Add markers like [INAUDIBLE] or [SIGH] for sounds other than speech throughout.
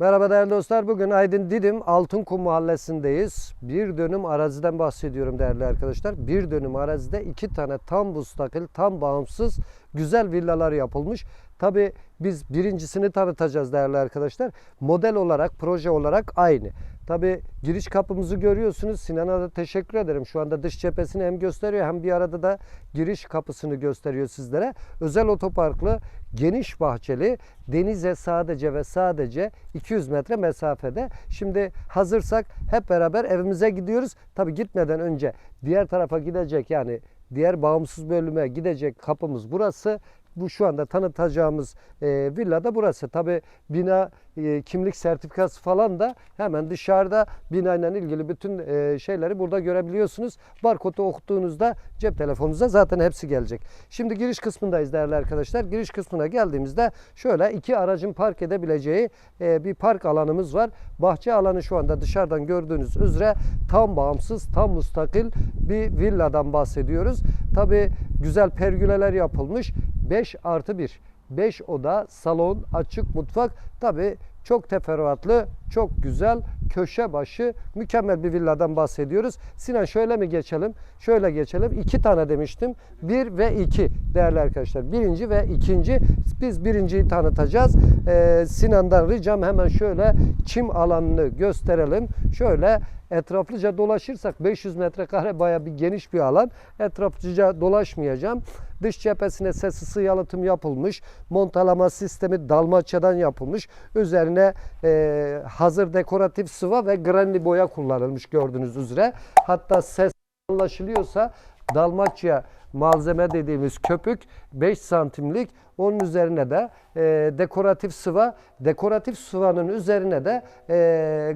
Merhaba değerli dostlar. Bugün Aydın Didim Altınkum Mahallesi'ndeyiz. Bir dönüm araziden bahsediyorum değerli arkadaşlar. Bir dönüm arazide iki tane tam müstakil, tam bağımsız güzel villalar yapılmış. Tabi biz birincisini tanıtacağız değerli arkadaşlar. Model olarak, proje olarak aynı. Tabi giriş kapımızı görüyorsunuz. Sinan'a da teşekkür ederim. Şu anda dış cephesini hem gösteriyor hem bir arada da giriş kapısını gösteriyor sizlere. Özel otoparklı, geniş bahçeli, denize sadece ve sadece 200 metre mesafede. Şimdi hazırsak hep beraber evimize gidiyoruz. Tabi gitmeden önce diğer tarafa gidecek yani diğer bağımsız bölüme gidecek kapımız burası. Bu şu anda tanıtacağımız e, villa da burası. Tabi bina e, kimlik sertifikası falan da hemen dışarıda binayla ilgili bütün e, şeyleri burada görebiliyorsunuz. Barkodu okuttuğunuzda cep telefonunuza zaten hepsi gelecek. Şimdi giriş kısmındayız değerli arkadaşlar. Giriş kısmına geldiğimizde şöyle iki aracın park edebileceği e, bir park alanımız var. Bahçe alanı şu anda dışarıdan gördüğünüz üzere tam bağımsız, tam mustakil bir villadan bahsediyoruz. Tabi güzel pergüleler yapılmış. 5 artı 1. 5 oda, salon, açık mutfak. Tabi çok teferruatlı, çok güzel, köşe başı, mükemmel bir villadan bahsediyoruz. Sinan şöyle mi geçelim? Şöyle geçelim. İki tane demiştim. Bir ve iki değerli arkadaşlar. Birinci ve ikinci. Biz birinciyi tanıtacağız. Ee, Sinan'dan ricam hemen şöyle çim alanını gösterelim. Şöyle etraflıca dolaşırsak 500 metrekare baya bir geniş bir alan. Etraflıca dolaşmayacağım. Dış cephesine ses ısı yalıtım yapılmış. Montalama sistemi dalmaçyadan yapılmış. Üzerine e, hazır dekoratif sıva ve granli boya kullanılmış gördüğünüz üzere. Hatta ses anlaşılıyorsa dalmaçya malzeme dediğimiz köpük 5 santimlik onun üzerine de e, dekoratif sıva dekoratif sıvanın üzerine de e,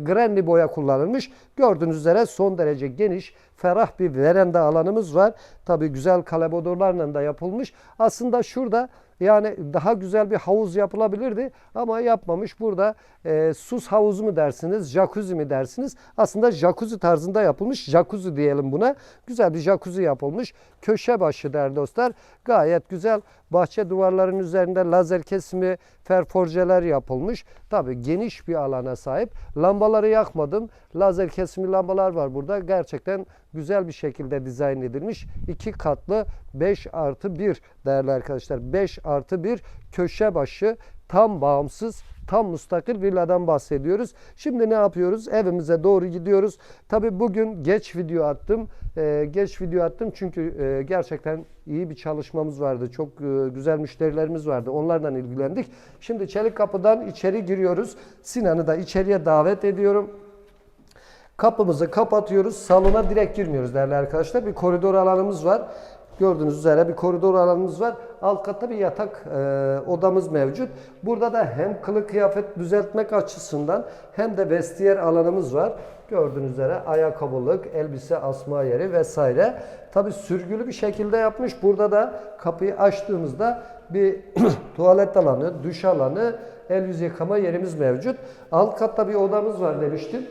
granli boya kullanılmış. Gördüğünüz üzere son derece geniş ferah bir veranda alanımız var. Tabi güzel kalebodorlarla da yapılmış. Aslında şurada yani daha güzel bir havuz yapılabilirdi ama yapmamış. Burada e, sus havuzu mu dersiniz, jacuzzi mi dersiniz? Aslında jacuzzi tarzında yapılmış. Jacuzzi diyelim buna. Güzel bir jacuzzi yapılmış. Köşe başı değerli dostlar. Gayet güzel. Bahçe duvarlarının üzerinde lazer kesimi, ferforjeler yapılmış. Tabii geniş bir alana sahip. Lambaları yakmadım. Lazer kesimi lambalar var burada. Gerçekten güzel bir şekilde dizayn edilmiş. İki katlı 5 artı 1 değerli arkadaşlar. 5 artı 1 köşe başı tam bağımsız tam müstakil villadan bahsediyoruz. Şimdi ne yapıyoruz? Evimize doğru gidiyoruz. Tabi bugün geç video attım. Ee, geç video attım çünkü e, gerçekten iyi bir çalışmamız vardı. Çok e, güzel müşterilerimiz vardı. Onlardan ilgilendik. Şimdi Çelik Kapı'dan içeri giriyoruz. Sinan'ı da içeriye davet ediyorum. Kapımızı kapatıyoruz. Salona direkt girmiyoruz değerli arkadaşlar. Bir koridor alanımız var. Gördüğünüz üzere bir koridor alanımız var. Alt katta bir yatak e, odamız mevcut. Burada da hem kılık kıyafet düzeltmek açısından hem de vestiyer alanımız var. Gördüğünüz üzere ayakkabılık, elbise asma yeri vesaire. Tabi sürgülü bir şekilde yapmış. Burada da kapıyı açtığımızda bir [CLEARS THROAT] tuvalet alanı, duş alanı, el yüz yıkama yerimiz mevcut. Alt katta bir odamız var demiştim.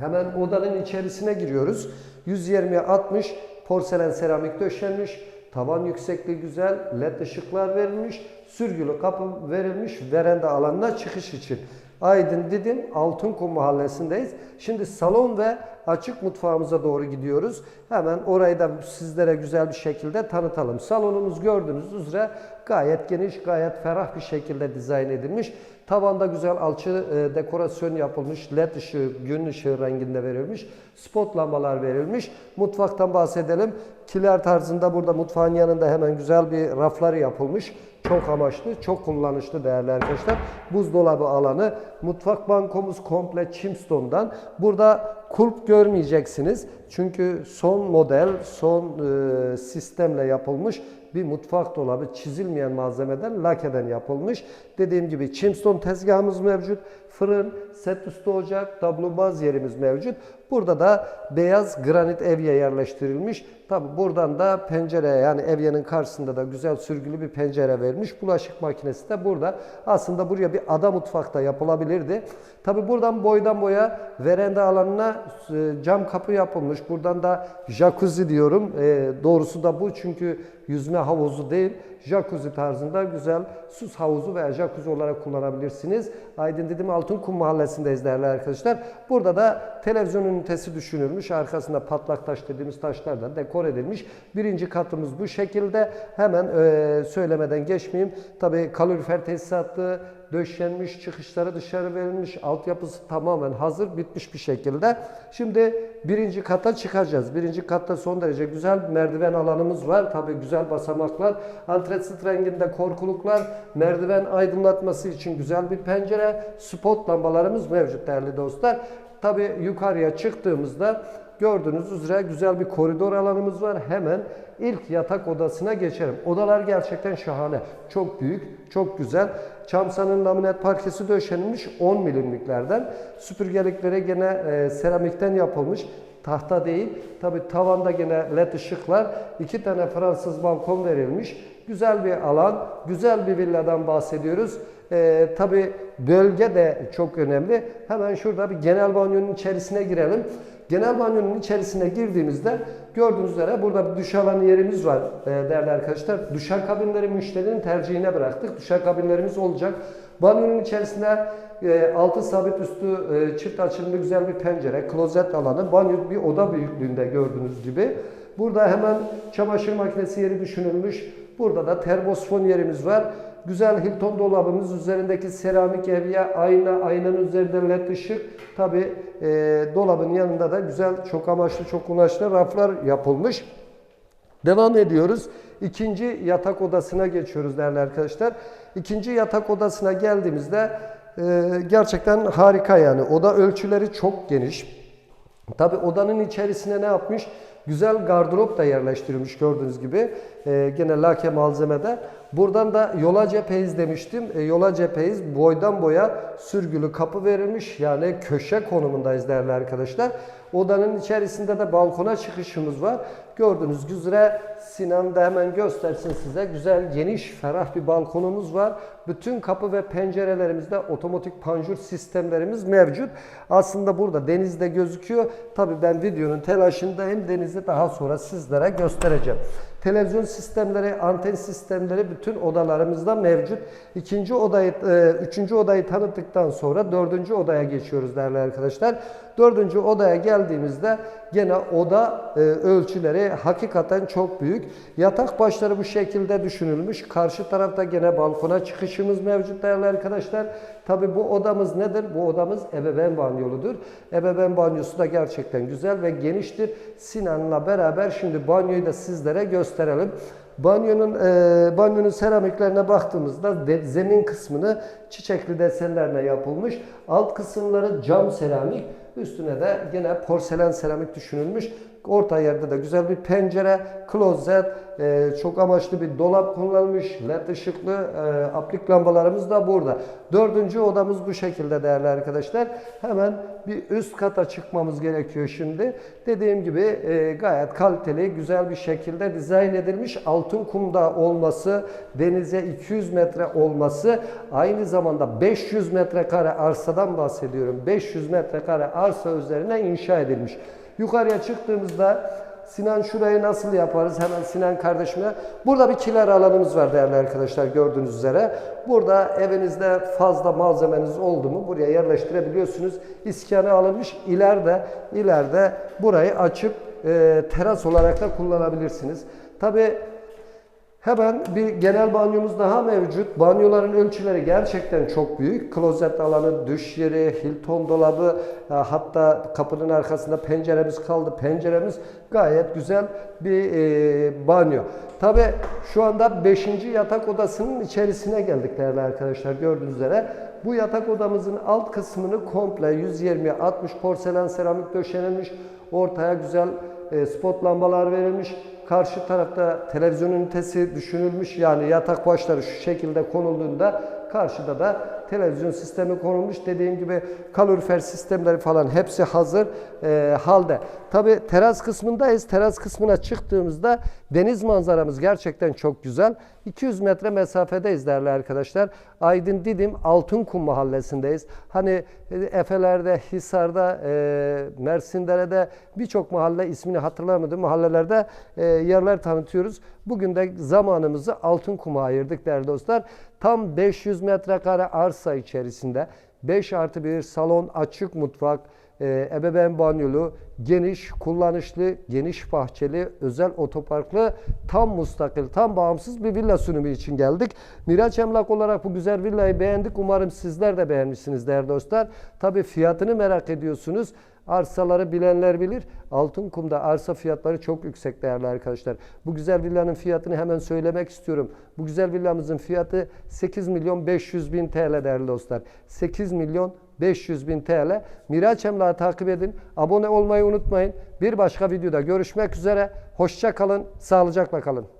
Hemen odanın içerisine giriyoruz. 120'ye 60 porselen seramik döşenmiş. Tavan yüksekliği güzel. LED ışıklar verilmiş. Sürgülü kapı verilmiş veranda alanına çıkış için. Aydın Didim Altınkum mahallesindeyiz. Şimdi salon ve açık mutfağımıza doğru gidiyoruz. Hemen orayı da sizlere güzel bir şekilde tanıtalım. Salonumuz gördüğünüz üzere gayet geniş, gayet ferah bir şekilde dizayn edilmiş. Tavanda güzel alçı e, dekorasyon yapılmış. LED ışığı, gün ışığı renginde verilmiş. Spot lambalar verilmiş. Mutfaktan bahsedelim. Kiler tarzında burada mutfağın yanında hemen güzel bir raflar yapılmış. Çok amaçlı, çok kullanışlı değerli arkadaşlar. Buzdolabı alanı, mutfak bankomuz komple Chimstone'dan. Burada kulp görmeyeceksiniz. Çünkü son model, son e, sistemle yapılmış bir mutfak dolabı çizilmeyen malzemeden lakeden yapılmış. Dediğim gibi Chimstone tezgahımız mevcut. Fırın, set üstü ocak, tablobaz yerimiz mevcut. Burada da beyaz granit evye yerleştirilmiş. Tabi buradan da pencere yani evyenin karşısında da güzel sürgülü bir pencere verilmiş. Bulaşık makinesi de burada. Aslında buraya bir ada mutfakta yapılabilirdi. Tabi buradan boydan boya veranda alanına e, cam kapı yapılmış. Buradan da jacuzzi diyorum. E, doğrusu da bu çünkü yüzme havuzu değil. Jacuzzi tarzında güzel süs havuzu veya jacuzzi olarak kullanabilirsiniz. Aydın Didim Altınkum Mahallesi'ndeyiz değerli arkadaşlar. Burada da televizyon ünitesi düşünülmüş. Arkasında patlak taş dediğimiz taşlardan dekor edilmiş. Birinci katımız bu şekilde. Hemen e, söylemeden geçmeyeyim. Tabii kalorifer tesisatı döşenmiş, çıkışları dışarı verilmiş, altyapısı tamamen hazır, bitmiş bir şekilde. Şimdi birinci kata çıkacağız. Birinci katta son derece güzel merdiven alanımız var. Tabii güzel basamaklar, antresit renginde korkuluklar, merdiven aydınlatması için güzel bir pencere, spot lambalarımız mevcut değerli dostlar. Tabii yukarıya çıktığımızda Gördüğünüz üzere güzel bir koridor alanımız var. Hemen ilk yatak odasına geçelim. Odalar gerçekten şahane. Çok büyük, çok güzel. Çamsanın laminat parkesi döşenmiş 10 milimliklerden. Süpürgeliklere gene e, seramikten yapılmış. Tahta değil. Tabi tavanda gene led ışıklar. iki tane Fransız balkon verilmiş. Güzel bir alan, güzel bir villadan bahsediyoruz. Ee, Tabi bölge de çok önemli. Hemen şurada bir genel banyonun içerisine girelim. Genel banyonun içerisine girdiğimizde gördüğünüz üzere burada bir duş alanı yerimiz var e, değerli arkadaşlar. Duşakabinleri müşterinin tercihine bıraktık. Duşakabinlerimiz olacak. Banyonun içerisinde e, altı sabit üstü e, çift açılımlı güzel bir pencere, klozet alanı, banyo bir oda büyüklüğünde gördüğünüz gibi. Burada hemen çamaşır makinesi yeri düşünülmüş. Burada da termosfon yerimiz var. Güzel Hilton dolabımız üzerindeki seramik evye, ayna, aynanın üzerinde led ışık. Tabi e, dolabın yanında da güzel çok amaçlı çok kullanışlı raflar yapılmış. Devam ediyoruz. İkinci yatak odasına geçiyoruz değerli arkadaşlar. İkinci yatak odasına geldiğimizde e, gerçekten harika yani. Oda ölçüleri çok geniş. Tabi odanın içerisine ne yapmış? Güzel gardırop da yerleştirilmiş gördüğünüz gibi. Ee, gene lake malzemede. Buradan da yola cepheyiz demiştim. E, yola cepheyiz boydan boya sürgülü kapı verilmiş. Yani köşe konumundayız değerli arkadaşlar. Odanın içerisinde de balkona çıkışımız var. Gördüğünüz üzere Sinan da hemen göstersin size. Güzel, geniş, ferah bir balkonumuz var. Bütün kapı ve pencerelerimizde otomatik panjur sistemlerimiz mevcut. Aslında burada denizde gözüküyor. Tabii ben videonun telaşındayım. Denizi daha sonra sizlere göstereceğim. Televizyon sistemleri, anten sistemleri bütün odalarımızda mevcut. İkinci odayı, e, üçüncü odayı tanıttıktan sonra dördüncü odaya geçiyoruz değerli arkadaşlar. Dördüncü odaya geldiğimizde gene oda e, ölçüleri hakikaten çok büyük. Yatak başları bu şekilde düşünülmüş. Karşı tarafta gene balkona çıkışımız mevcut değerli arkadaşlar. Tabi bu odamız nedir? Bu odamız ebeveyn banyoludur. Ebeveyn banyosu da gerçekten güzel ve geniştir. Sinan'la beraber şimdi banyoyu da sizlere gösterelim. Banyonun e, banyonun seramiklerine baktığımızda de, zemin kısmını çiçekli desenlerle yapılmış. Alt kısımları cam seramik. Üstüne de yine porselen seramik düşünülmüş. Orta yerde de güzel bir pencere, klozet, e, çok amaçlı bir dolap kullanılmış. LED ışıklı e, aplik lambalarımız da burada. Dördüncü odamız bu şekilde değerli arkadaşlar. Hemen bir üst kata çıkmamız gerekiyor şimdi. Dediğim gibi e, gayet kaliteli, güzel bir şekilde dizayn edilmiş. Altın kumda olması, denize 200 metre olması, aynı zamanda 500 metrekare arsadan bahsediyorum. 500 metrekare arsa üzerine inşa edilmiş. Yukarıya çıktığımızda Sinan şurayı nasıl yaparız? Hemen Sinan kardeşime. Burada bir kiler alanımız var değerli arkadaşlar gördüğünüz üzere. Burada evinizde fazla malzemeniz oldu mu buraya yerleştirebiliyorsunuz. İskene alınmış. İleride ileride burayı açıp e, teras olarak da kullanabilirsiniz. Tabi Hemen bir genel banyomuz daha mevcut. Banyoların ölçüleri gerçekten çok büyük. Klozet alanı, duş yeri, Hilton dolabı, e, hatta kapının arkasında penceremiz kaldı. Penceremiz gayet güzel bir e, banyo. Tabi şu anda 5. yatak odasının içerisine geldik değerli arkadaşlar gördüğünüz üzere. Bu yatak odamızın alt kısmını komple 120-60 porselen seramik döşenilmiş. Ortaya güzel e, spot lambalar verilmiş. Karşı tarafta televizyon ünitesi düşünülmüş. Yani yatak başları şu şekilde konulduğunda karşıda da televizyon sistemi konulmuş. Dediğim gibi kalorifer sistemleri falan hepsi hazır e, halde. Tabi teras kısmındayız. Teras kısmına çıktığımızda deniz manzaramız gerçekten çok güzel. 200 metre mesafedeyiz değerli arkadaşlar. Aydın Didim Altınkum mahallesindeyiz. Hani e, Efeler'de, Hisar'da, e, Mersindere'de birçok mahalle ismini hatırlamadığım mahallelerde e, yerler tanıtıyoruz. Bugün de zamanımızı Altınkum'a ayırdık değerli dostlar. Tam 500 metrekare arsa içerisinde 5 artı 1 salon, açık mutfak, e, ebeveyn banyolu, geniş, kullanışlı, geniş bahçeli, özel otoparklı, tam mustakil, tam bağımsız bir villa sunumu için geldik. Miraç Emlak olarak bu güzel villayı beğendik. Umarım sizler de beğenmişsiniz değerli dostlar. Tabii fiyatını merak ediyorsunuz. Arsaları bilenler bilir. Altınkum'da arsa fiyatları çok yüksek değerli arkadaşlar. Bu güzel villanın fiyatını hemen söylemek istiyorum. Bu güzel villamızın fiyatı 8 milyon 500 bin TL değerli dostlar. 8 milyon 500 bin TL. Miraç Emlak'ı takip edin. Abone olmayı unutmayın. Bir başka videoda görüşmek üzere. Hoşça kalın. Sağlıcakla kalın.